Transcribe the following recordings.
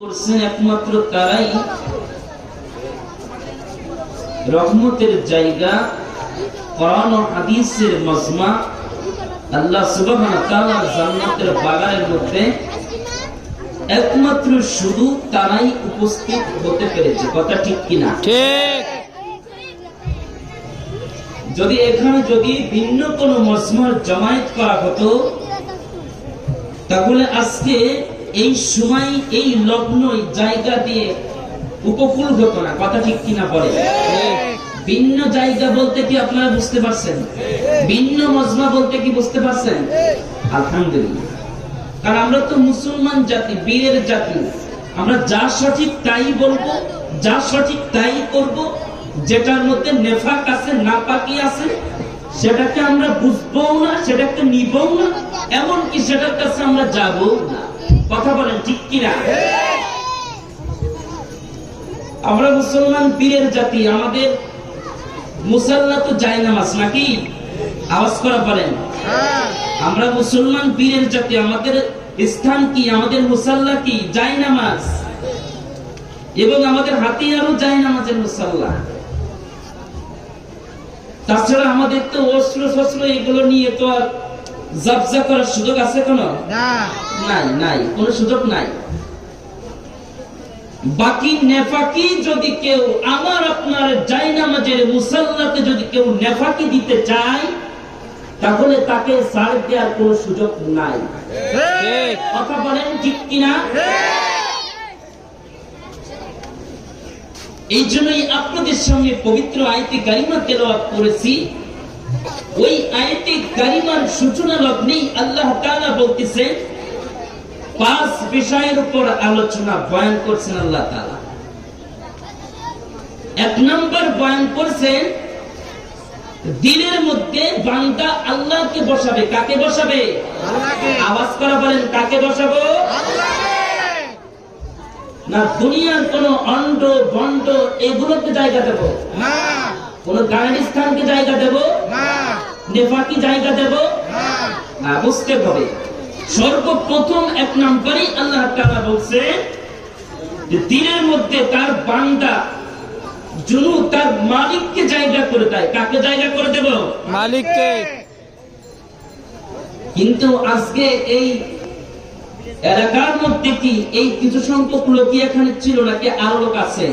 করছেন একমাত্র তারাই রহমতের জায়গা কোরআন ও হাদিসের মজমা। আল্লাহ সুবহানাহু ওয়া তাআলার জান্নাতের বাগানের মধ্যে একমাত্র শুধু তারাই উপস্থিত হতে পেরেছে। কথা ঠিক কিনা? ঠিক। যদি এখানে যদি ভিন্ন কোন মজমার জমায়েত করা হতো তাহলে আজকে এই সময়, এই লগ্ন জায়গা দিয়ে উপকূল হতো না। কথা ঠিক কিনা পরে ভিন্ন জায়গা বলতে কি আপনারা বুঝতে পারছেন? ভিন্ন মজমা বলতে কি বুঝতে পারছেন? আলহামদুলিল্লাহ। কারণ আমরা তো মুসলমান জাতি, বীরের জাতি। আমরা যা সঠিক তাই বলব, যা সঠিক তাই করব, যেটার মধ্যে নেফাক আছে, নাপাকি আছে, সেটাকে আমরা বুঝব না, সেটাকে নিবও না, এমনকি সেটার কাছে আমরা যাব না। কথা বলেন ঠিক কিনা? আমরা মুসলমান পীরের জাতি, আমাদের মুসাল্লা তো যায় নামাজ নাকি? আওয়াজ করা বলেন। আমরা মুসলমান পীরের জাতি, আমাদের স্থান কি? আমাদের মুসাল্লা কি? যায় নামাজ এবং আমাদের হাতিয়ারও যায় নামাজের মুসাল্লা। তাছাড়া আমাদের তো অস্ত্র শস্ত্র এগুলো নিয়ে তো আর জবজা করার সুযোগ আছে কোনো? নাই নাই, কোনো সুযোগ নাই। বাকি নেফাকি যদি কেউ আমার আপনার যাই নামাজের মুসাল্লাতে যদি কেউ নেফাকি দিতে চায়, তাহলে তাকে সার দেওয়ার কোনো সুযোগ নাই। কথা বলেন ঠিক কিনা? এই জন্যই আপনাদের সামনে পবিত্র আয়তে গারিমা তেলাওয়াত করেছি। ওই আয়তে গারিমার সূচনা লগ্নেই আল্লাহ তাআলা বলতেছেন পাঁচ বিষয়ের উপর আলোচনা বয়ান করছেন আল্লাহ তাআলা। এক নম্বর বয়ান করছেন দিলের মধ্যে বান্দা আল্লাহকে বসাবে কাকে বসাবে? আওয়াজ করা বলেন কাকে বসাবো? না দুনিয়ার কোন অন্ড বন্ড এগুলোকে জায়গা দেব? কোন গানের স্থানকে জায়গা দেব? নেফাকি জায়গা দেব? না বুঝতে হবে। সর্বপ্রথম এক নম্বরই আল্লাহ তাআলা বলছে যে দিনের মধ্যে তার বান্দা জুনু তার মালিককে জায়গা করে দেয়। কাকে জায়গা করে দেব? মালিককে। কিন্তু আজকে এই এলাকার মধ্যে কি এই কিছু সংখ্যক লোকই এখানে ছিল নাকি আরও লোক আছে?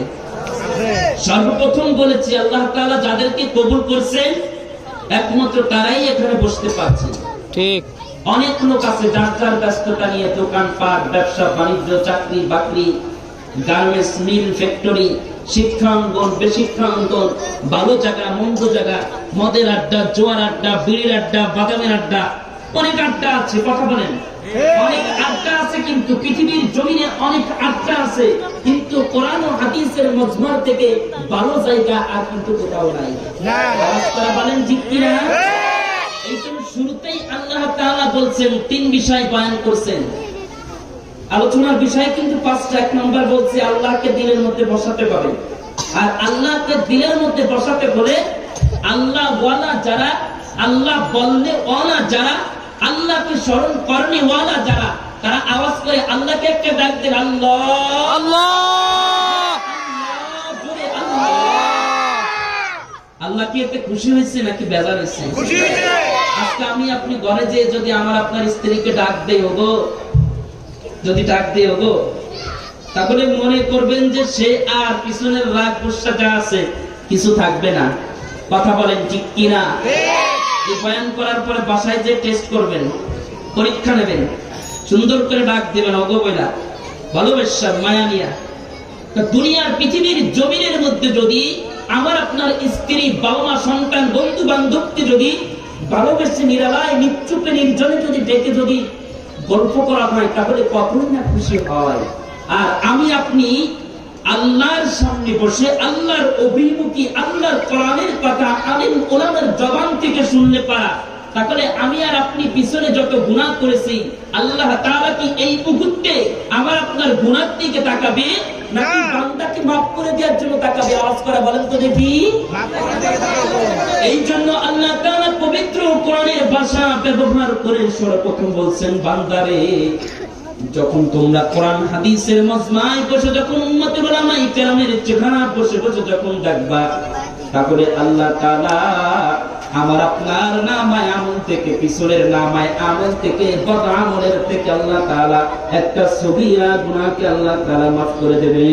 সর্বপ্রথম বলেছি আল্লাহ তাআলা যাদেরকে কবুল করছেন একমাত্র তারাই এখানে বসতে পারছে ঠিক। অনেক লোক আছে যার যার ব্যস্ততা নিয়ে দোকান পাট ব্যবসা বাণিজ্য চাকরি বাকরি গার্মেন্টস মিল ফ্যাক্টরি শিক্ষাঙ্গন বেশিক্ষাঙ্গন ভালো জায়গা মন্দ জায়গা মদের আড্ডা জোয়ার আড্ডা বিড়ির আড্ডা বাদামের আড্ডা অনেক আড্ডা আছে কথা বলেন। অনেক আড্ডা আছে কিন্তু পৃথিবীর জমিনে অনেক আড্ডা আছে কিন্তু কোরআন ও হাদিসের মজমার থেকে ভালো জায়গা আর কিন্তু কোথাও নাই। বলেন ঠিক কিনা? শুরুতেই আল্লাহ বলছেন, তিন বিষয় বয়ান করছেন। আলোচনার বিষয় কিন্তু পাঁচটা। এক নম্বর বলছে, আল্লাহকে দিলের মধ্যে বসাতে পারে আর আল্লাহকে দিলের মধ্যে বসাতে আল্লাহ ওয়ালা যারা, আল্লাহ বললে যারা, আল্লাহকে স্মরণ ওয়ালা যারা, তারা আওয়াজ করে আল্লাহকে একটা ডাক দেন, আল্লাহ। আল্লাহ আল্লাহ। কি এতে খুশি হয়েছে নাকি বেজার হয়েছে। আজকে আমি আপনি ঘরে যে যদি আমার আপনার স্ত্রীকে ডাক দেই ওগো যদি ডাক দেই ওগো তাহলে মনে করবেন যে সে আর পিছনের রাগ গুসা যা আছে কিছু থাকবে না। কথা বলেন ঠিক কিনা? এই বয়ান করার পরে বাসায় যে টেস্ট করবেন পরীক্ষা নেবেন। সুন্দর করে ডাক দেবেন ওগো বইলা ভালোবাসা মায়া নিয়া। তা দুনিয়ার পৃথিবীর জমিনের মধ্যে যদি আমার আপনার স্ত্রী বাবা মা সন্তান বন্ধু বান্ধবকে যদি ভালোবেসে নিরালায় নিচুপে নির্জনে যদি ডেকে যদি গল্প করা হয় তাহলে কতই না খুশি হয়। আর আমি আপনি আল্লাহর সামনে বসে আল্লাহর অভিমুখী আল্লাহর কোরআনের কথা আলিম ওলামের জবান থেকে শুনলে পারা। তাহলে আমি আর আপনি পিছনে যত গুনাহ করেছি আল্লাহ তাআলা কি এই মুহূর্তে আমার আপনার গুণার দিকে তাকাবে? নাকি বান্দাকে মাফ করে দেওয়ার জন্য তাকাবে? আওয়াজ করে বলেন তো দেখি। এই জন্য ভাষা ব্যবহার করে সর্বপ্রথম বলছেন, বান্দারে, যখন তোমরা কোরআন, হাদিসের মজমায় বসে, যখন উম্মতের উলামাই কেরামের চেহারা বসে বসে যখন দেখবা তারপরে আল্লাহ তাআলা আমার আপনার নামায় আমল থেকে, পিছনের নামায় আমল থেকে, বদ আমলের থেকে আল্লাহ তাআলা একটা সগীরা গুনাহকে আল্লাহ তাআলা মাফ করে দেবে